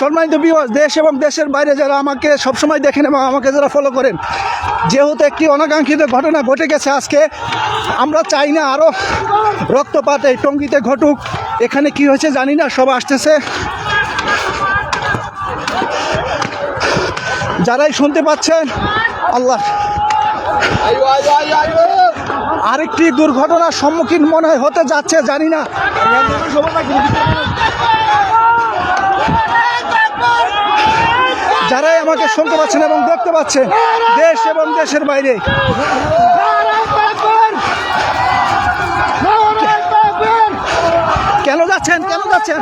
সম্মানিত বিবাস দেশ এবং দেশের বাইরে যারা আমাকে সবসময় দেখেন এবং আমাকে যারা ফলো করেন, যেহেতু একটি অনাকাঙ্ক্ষিত ঘটনা ঘটে গেছে আজকে, আমরা চাই না আরও রক্তপাত এই টঙ্গিতে ঘটুক। এখানে কি হয়েছে জানি না, সব আসতেছে। যারাই শুনতে পাচ্ছেন, আল্লাহ। আরেকটি দুর্ঘটনার সম্মুখীন মনে হতে যাচ্ছে, জানি না। যারাই আমাকে শুনতে পাচ্ছেন এবং দেখতে পাচ্ছেন, দেশ এবং দেশের বাইরে। কেন যাচ্ছেন? কেন যাচ্ছেন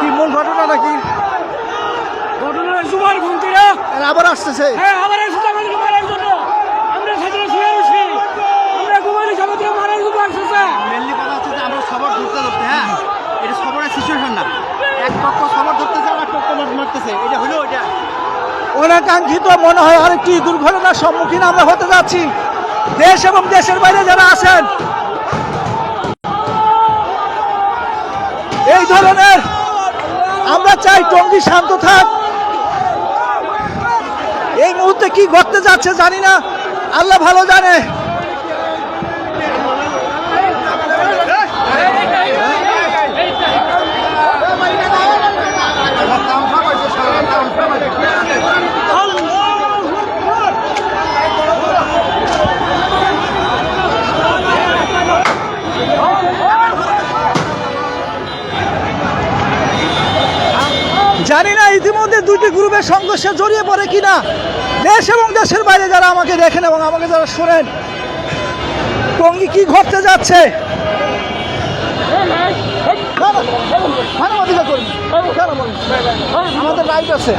কি মূল ঘটনাটা কি ঘটনা জুমার ঘুম থেকে আর আবার আসতেছে। হ্যাঁ আবার মারার জন্য। আমরা সেখানে শুয়ে রয়েছি আমরা ঘুমানি সমুদ্রে মারার জন্য আসতেছে। মেনলি কথা হচ্ছে যে আমরা সবার ধরতে ধরতে হ্যাঁ এটা সিচুয়েশন না। এক পক্ষ সবার ধরতেছে আর এক পক্ষ মার- মারতেছে। এটা হলো এটা। অনাকাঙ্ক্ষিত মনে হয় আরেকটি দুর্ঘটনার সম্মুখীন আমরা হতে যাচ্ছি। দেশ এবং দেশের বাইরে যারা আছেন এই ধরনের আমরা চাই টঙ্গি শান্ত থাক। এই মুহূর্তে কি ঘটতে যাচ্ছে জানি না। আল্লাহ ভালো জানে। জানি না ইতিমধ্যে দুটি গ্রুপের সংঘর্ষে জড়িয়ে পড়ে কিনা। দেশ এবং দেশের বাইরে যারা আমাকে দেখেন এবং আমাকে যারা শোনেন, টঙ্গি কি ঘটতে যাচ্ছে? আমাদের রাইট আছে।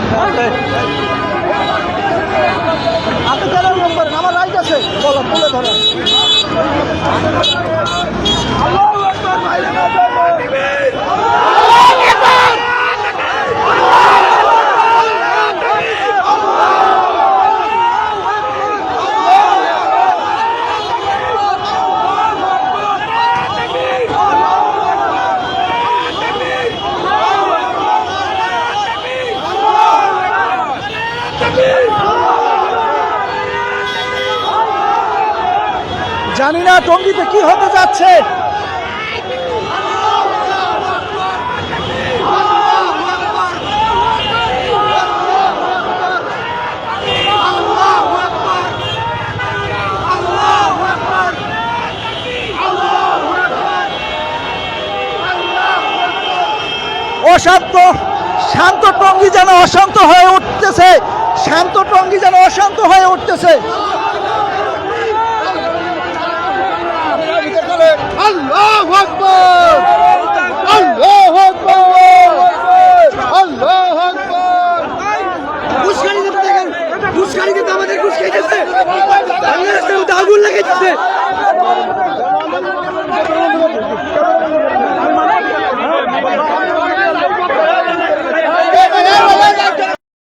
কেন আমার রাইট আছে। বলো তুলে ধরেন। জানি না টঙ্গিতে কি হতে যাচ্ছে। অশান্ত, শান্ত টঙ্গি যেন অশান্ত হয়ে উঠতেছে। শান্ত টঙ্গি যেন অশান্ত হয়ে উঠতেছে। আল্লাহু আকবার! আল্লাহু আকবার! আল্লাহু আকবার! করতে গেল। পুষ্কারিকে তো আমাদের ঘুষ খেয়েছে আগুন লাগিয়েছে